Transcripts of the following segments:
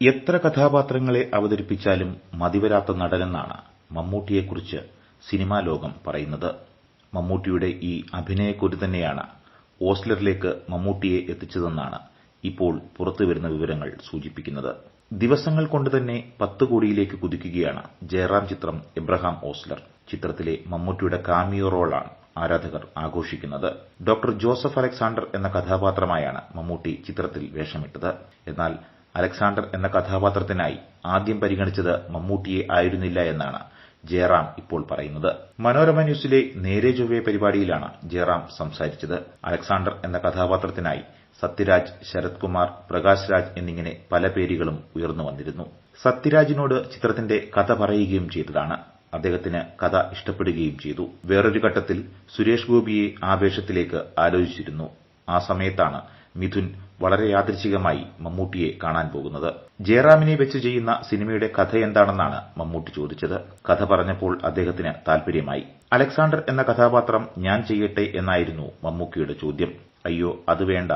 എത്ര കഥാപാത്രങ്ങളെ അവതരിപ്പിച്ചാലും മതിവരാത്ത നടനെന്നാണ് മമ്മൂട്ടിയെക്കുറിച്ച് സിനിമാ ലോകം പറയുന്നത്. മമ്മൂട്ടിയുടെ ഈ അഭിനയക്കുരു തന്നെയാണ് ഓസ്ലറിലേക്ക് മമ്മൂട്ടിയെ എത്തിച്ചതെന്നാണ് ഇപ്പോൾ പുറത്തുവരുന്ന വിവരങ്ങൾ സൂചിപ്പിക്കുന്നത്. ദിവസങ്ങൾ കൊണ്ട് തന്നെ പത്ത് കോടിയിലേക്ക് കുതിക്കുകയാണ് ജയറാം ചിത്രം എബ്രഹാം ഓസ്ലർ. ചിത്രത്തിലെ മമ്മൂട്ടിയുടെ കാമിയോ റോളാണ് ആരാധകർ ആഘോഷിക്കുന്നത്. ഡോക്ടർ ജോസഫ് അലക്സാണ്ടർ എന്ന കഥാപാത്രമായാണ് മമ്മൂട്ടി ചിത്രത്തിൽ വേഷമിട്ടത്. എന്നാൽ അലക്സാണ്ടർ എന്ന കഥാപാത്രത്തിനായി ആദ്യം പരിഗണിച്ചത് മമ്മൂട്ടിയെ ആയിരുന്നില്ല എന്നാണ് ജയറാം ഇപ്പോൾ പറയുന്നത്. മനോരമ ന്യൂസിലെ നേരെ ചൊവ്വേ പരിപാടിയിലാണ് ജയറാം സംസാരിച്ചത്. അലക്സാണ്ടർ എന്ന കഥാപാത്രത്തിനായി സത്യരാജ് ശരത് കുമാർ പ്രകാശ് രാജ് എന്നിങ്ങനെ പല പേരുകളും ഉയർന്നു വന്നിരുന്നു. സത്യരാജിനോട് ചിത്രത്തിന്റെ കഥ പറയുകയും ചെയ്തതാണ്. അദ്ദേഹത്തിന് കഥ ഇഷ്ടപ്പെടുകയും ചെയ്തു. വേറൊരു ഘട്ടത്തിൽ സുരേഷ് ഗോപിയെ ആ വേഷത്തിലേക്ക് ആലോചിച്ചിരുന്നു. ആ സമയത്താണ് മിഥുൻ വളരെ യാദൃച്ഛികമായി മമ്മൂട്ടിയെ കാണാൻ പോകുന്നത്. ജയറാമിനെ വെച്ച് ചെയ്യുന്ന സിനിമയുടെ കഥ എന്താണെന്നാണ് മമ്മൂട്ടി ചോദിച്ചത്. കഥ പറഞ്ഞപ്പോൾ അദ്ദേഹത്തിന് താൽപര്യമായി അലക്സാണ്ടർ എന്ന കഥാപാത്രം ഞാൻ ചെയ്യട്ടെ എന്നായിരുന്നു മമ്മൂക്കിയുടെ ചോദ്യം. അയ്യോ അത് വേണ്ട.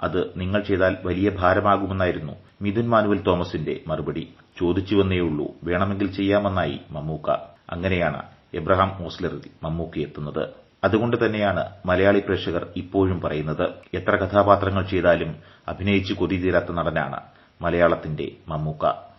അത് നിങ്ങൾ ചെയ്താൽ വലിയ ഭാരമാകുമെന്നായിരുന്നു മിഥുൻ മാനുവൽ തോമസിന്റെ മറുപടി. ചോദിച്ചുവെന്നേയുള്ളൂ. വേണമെങ്കിൽ ചെയ്യാമെന്നായി മമ്മൂക്ക. അങ്ങനെയാണ് എബ്രഹാം ഓസ്ലറിൽ മമ്മൂക്കി എത്തുന്നത് അതുകൊണ്ട് തന്നെയാണ് മലയാളി പ്രേക്ഷകർ ഇപ്പോഴും പറയുന്നത്. എത്ര കഥാപാത്രങ്ങൾ ചെയ്താലും അഭിനയിച്ച് കൊതി തീരാത്ത നടനാണ് മലയാളത്തിന്റെ മമ്മൂക്ക.